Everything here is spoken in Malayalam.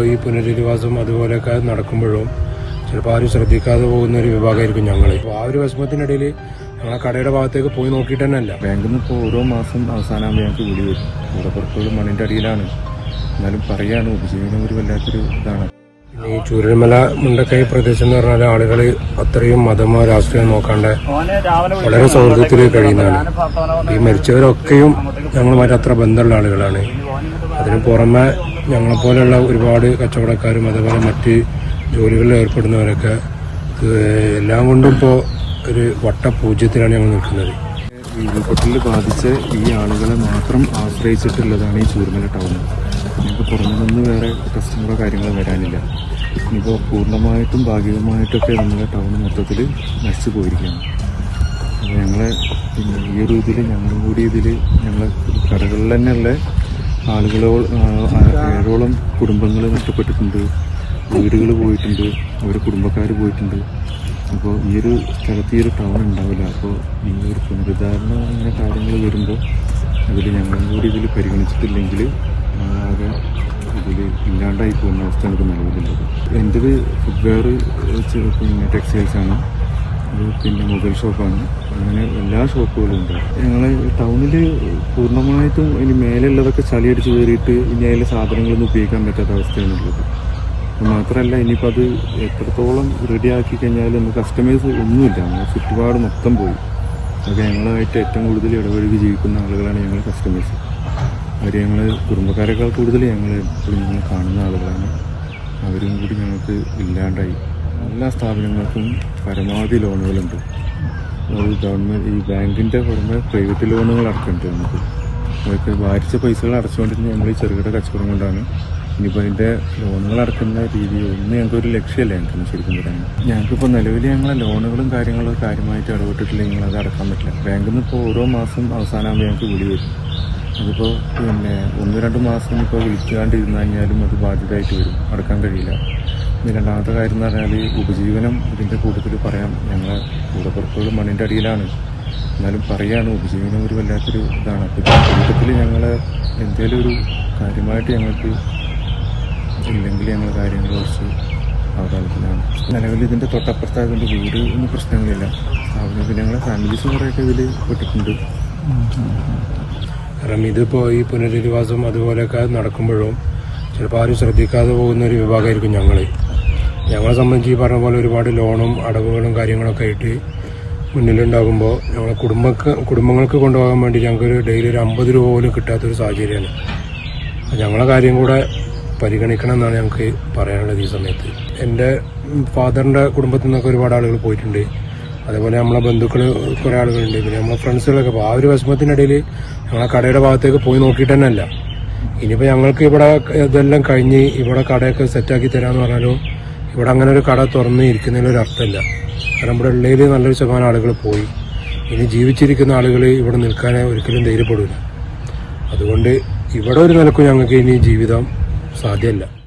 ഇപ്പോൾ ഈ പുനരധിവാസം അതുപോലെയൊക്കെ നടക്കുമ്പോഴും ചിലപ്പോൾ ആരും ശ്രദ്ധിക്കാതെ പോകുന്ന ഒരു വിഭാഗമായിരിക്കും ഞങ്ങൾ അപ്പോൾ ആ ഒരു വിഷമത്തിനിടയിൽ ഞങ്ങളെ കടയുടെ ഭാഗത്തേക്ക് പോയി നോക്കിയിട്ട് തന്നെ അല്ല ബാങ്കിൽ നിന്ന് ഇപ്പോൾ ഓരോ മാസം അവസാനമാകുമ്പോൾ ഞങ്ങൾക്ക് വിളി വരും. കൂടപ്പുറത്തോളം മണ്ണിന്റെ അടിയിലാണ്. എന്നാലും പറയാണ് ഉപജീവനം ഒരു വല്ലാത്തൊരു ഇതാണ്. ഈ ചൂരൽമല മുണ്ടക്കൈ പ്രദേശം എന്ന് പറഞ്ഞാൽ ആളുകൾ അത്രയും മതമോ രാഷ്ട്രീയം നോക്കാണ്ട് വളരെ സൗഹൃദത്തിൽ കഴിയുന്നതാണ്. ഈ മരിച്ചവരൊക്കെയും ഞങ്ങളുമായിട്ട് അത്ര ബന്ധമുള്ള ആളുകളാണ്. അതിന് പുറമെ ഞങ്ങളെപ്പോലെയുള്ള ഒരുപാട് കച്ചവടക്കാരും അതേപോലെ മറ്റ് ജോലികളിൽ ഏർപ്പെടുന്നവരൊക്കെ എല്ലാം കൊണ്ടും ഇപ്പോൾ ഒരു വട്ടപൂജ്യത്തിലാണ് ഞങ്ങൾ നിൽക്കുന്നത്. ഉരുൾപൊട്ടലിൽ ബാധിച്ച ഈ ആളുകളെ മാത്രം ആശ്രയിച്ചിട്ടുള്ളതാണ് ഈ ചൂർമല ടൗൺ. ഞങ്ങൾക്ക് പുറമെ നിന്ന് വേറെ കസ്റ്റമറോ കാര്യങ്ങളോ വരാനില്ല. ഇപ്പോൾ പൂർണമായിട്ടും ഭാഗികമായിട്ടൊക്കെ നമ്മുടെ ടൗൺ മൊത്തത്തിൽ നശിച്ചു പോയിരിക്കുകയാണ്. അപ്പോൾ ഞങ്ങളെ ഈ ഒരു ഇതിൽ ഞങ്ങളും കൂടി ഇതിൽ ഞങ്ങളെ കടകളിൽ തന്നെയുള്ള ആളുകളോ ഏഴോളം കുടുംബങ്ങൾ നഷ്ടപ്പെട്ടിട്ടുണ്ട് വീടുകൾ പോയിട്ടുണ്ട്. അവരുടെ കുടുംബക്കാർ പോയിട്ടുണ്ട്. അപ്പോൾ ഈ ഒരു സ്ഥലത്ത് ഈ ഒരു ടൗൺ ഉണ്ടാവില്ല. അപ്പോൾ ഈ ഒരു പുനരുദ്ധാരണ അങ്ങനെ കാര്യങ്ങൾ വരുമ്പോൾ അതിൽ ഞങ്ങളും കൂടി ഇതിൽ പരിഗണിച്ചിട്ടില്ലെങ്കിൽ ആകെ ഇതിൽ ഇല്ലാണ്ടായി പോകുന്ന അവസ്ഥയാണ് ഇപ്പോൾ നിലവിലുള്ളത്. എന്റെത് ഫുട്വെയർ പിന്നെ ടെക്സ്റ്റൈൽസാണ് പിന്നെ മൊബൈൽ ഷോപ്പാണ്. അങ്ങനെ എല്ലാ ഷോപ്പുകളും ഉണ്ട്. ഞങ്ങൾ ടൗണിൽ പൂർണമായിട്ടും ഇനി മേലുള്ളതൊക്കെ ചളിയടിച്ച് കയറിയിട്ട് ഇനി അതിലെ സാധനങ്ങളൊന്നും ഉപയോഗിക്കാൻ പറ്റാത്ത അവസ്ഥയാണുള്ളത്. ഉള്ളത് മാത്രമല്ല ഇനിയിപ്പോൾ അത് എത്രത്തോളം റെഡിയാക്കി കഴിഞ്ഞാലും കസ്റ്റമേഴ്സ് ഒന്നുമില്ല. ഞങ്ങൾ ചുറ്റുപാട് മൊത്തം പോയി. അതൊക്കെ ഞങ്ങളുമായിട്ട് ഏറ്റവും കൂടുതൽ ഇടപഴകി ജീവിക്കുന്ന ആളുകളാണ് ഞങ്ങൾ കസ്റ്റമേഴ്സ് അവർ ഞങ്ങൾ കുടുംബക്കാരെക്കാൾ കൂടുതൽ ഞങ്ങൾ എപ്പോഴും ഞങ്ങൾ കാണുന്ന ആളുകളാണ്. അവരും കൂടി ഞങ്ങൾക്ക് ഇല്ലാണ്ടായി. എല്ലാ സ്ഥാപനങ്ങൾക്കും പരമാവധി ലോണുകളുണ്ട്. ഗവൺമെന്റ് ഈ ബാങ്കിന്റെ പുറമെ പ്രൈവറ്റ് ലോണുകൾ അടക്കുന്നുണ്ട് നമുക്ക്. നമുക്ക് വാരിച്ച പൈസകൾ അടച്ചുകൊണ്ടിരുന്ന നമ്മൾ ഈ ചെറുകിട കച്ചവടം കൊണ്ടാണ്. ഇനിയിപ്പോൾ അതിന്റെ ലോണുകൾ അടക്കുന്ന രീതി ഒന്നും ഞങ്ങൾക്ക് ഒരു ലക്ഷ്യമല്ല ഞങ്ങൾക്ക് ശരിക്കും പറയാൻ. ഞങ്ങൾക്കിപ്പോൾ നിലവിൽ ഞങ്ങളെ ലോണുകളും കാര്യങ്ങളും കാര്യമായിട്ട് ഇടപെട്ടിട്ടില്ലെങ്കിൽ നിങ്ങളത് അടക്കാൻ പറ്റില്ല. ബാങ്കിൽ നിന്ന് ഇപ്പോൾ ഓരോ മാസം അവസാനമാകുമ്പോൾ ഞങ്ങൾക്ക് വിളി വരും. അതിപ്പോൾ പിന്നെ ഒന്ന് രണ്ട് മാസം ഇപ്പോൾ വിളിക്കാണ്ടിരുന്നു കഴിഞ്ഞാലും അത് ബാധ്യതയായിട്ട് വരും. അടക്കാൻ കഴിയില്ല. ഇനി രണ്ടാമത്തെ കാര്യം എന്ന് പറഞ്ഞാൽ ഉപജീവനം ഇതിന്റെ കൂട്ടത്തിൽ പറയാം. ഞങ്ങളെ കൂടപ്പുറത്തോളം മണ്ണിന്റെ അടിയിലാണ്. എന്നാലും പറയാണ് ഉപജീവനം ഒരു വല്ലാത്തൊരു ഇതാണ്. അപ്പോൾ കൂട്ടത്തിൽ ഞങ്ങൾ എന്തെങ്കിലും ഒരു കാര്യമായിട്ട് ഞങ്ങൾക്ക് ഇല്ലെങ്കിൽ ഞങ്ങൾ കാര്യങ്ങൾ കുറച്ച് അവതാളത്തിലാണ്. നിലവിൽ ഇതിന്റെ തൊട്ടപ്പുറത്തായതുകൊണ്ട് വീട് ഒന്നും പ്രശ്നങ്ങളില്ല സ്ഥാപനത്തിൽ ഞങ്ങളെ ഫാമിലീസ് കുറേയൊക്കെ ഇതിൽ പെട്ടിട്ടുണ്ട്. കാരണം ഇതിപ്പോൾ ഈ പുനരധിവാസം അതുപോലെയൊക്കെ നടക്കുമ്പോഴും ചിലപ്പോൾ ആരും ശ്രദ്ധിക്കാതെ പോകുന്ന ഒരു വിഭാഗമായിരിക്കും ഞങ്ങൾ ഞങ്ങളെ സംബന്ധിച്ച് ഈ പറഞ്ഞ പോലെ ഒരുപാട് ലോണും അടവുകളും കാര്യങ്ങളൊക്കെ ആയിട്ട് മുന്നിലുണ്ടാകുമ്പോൾ ഞങ്ങളെ കുടുംബക്ക് കുടുംബങ്ങൾക്ക് കൊണ്ടുപോകാൻ വേണ്ടി ഞങ്ങൾക്കൊരു ഡെയിലി ഒരു അമ്പത് രൂപ പോലും കിട്ടാത്തൊരു സാഹചര്യമാണ്. ഞങ്ങളെ കാര്യം കൂടെ പരിഗണിക്കണം എന്നാണ് ഞങ്ങൾക്ക് പറയാനുള്ളത് ഈ സമയത്ത്. എന്റെ ഫാദറിന്റെ കുടുംബത്തിൽ നിന്നൊക്കെ ഒരുപാട് ആളുകൾ പോയിട്ടുണ്ട്. അതേപോലെ നമ്മളെ ബന്ധുക്കൾ കുറേ ആളുകളുണ്ട്. പിന്നെ നമ്മളെ ഫ്രണ്ട്സുകളൊക്കെ അപ്പോൾ ആ ഒരു വിഷമത്തിനിടയിൽ ഞങ്ങളെ കടയുടെ ഭാഗത്തേക്ക് പോയി നോക്കിയിട്ട് തന്നെ അല്ല ഇനിയിപ്പോൾ ഞങ്ങൾക്ക് ഇവിടെ ഇതെല്ലാം കഴിഞ്ഞ് ഇവിടെ കടയൊക്കെ സെറ്റാക്കി തരാമെന്ന് പറഞ്ഞാലും ഇവിടെ അങ്ങനെ ഒരു കട തുറന്ന് ഇരിക്കുന്നതിൽ ഒരു അർത്ഥമില്ല. കാരണം ഇവിടെ ഉള്ളതിൽ നല്ലൊരു ശതമാനം ആളുകൾ പോയി. ഇനി ജീവിച്ചിരിക്കുന്ന ആളുകൾ ഇവിടെ നിൽക്കാൻ ഒരിക്കലും ധൈര്യപ്പെടില്ല അതുകൊണ്ട് ഇവിടെ ഒരു നിലക്കും ഞങ്ങൾക്ക് ഇനി ജീവിതം സാധ്യമല്ല.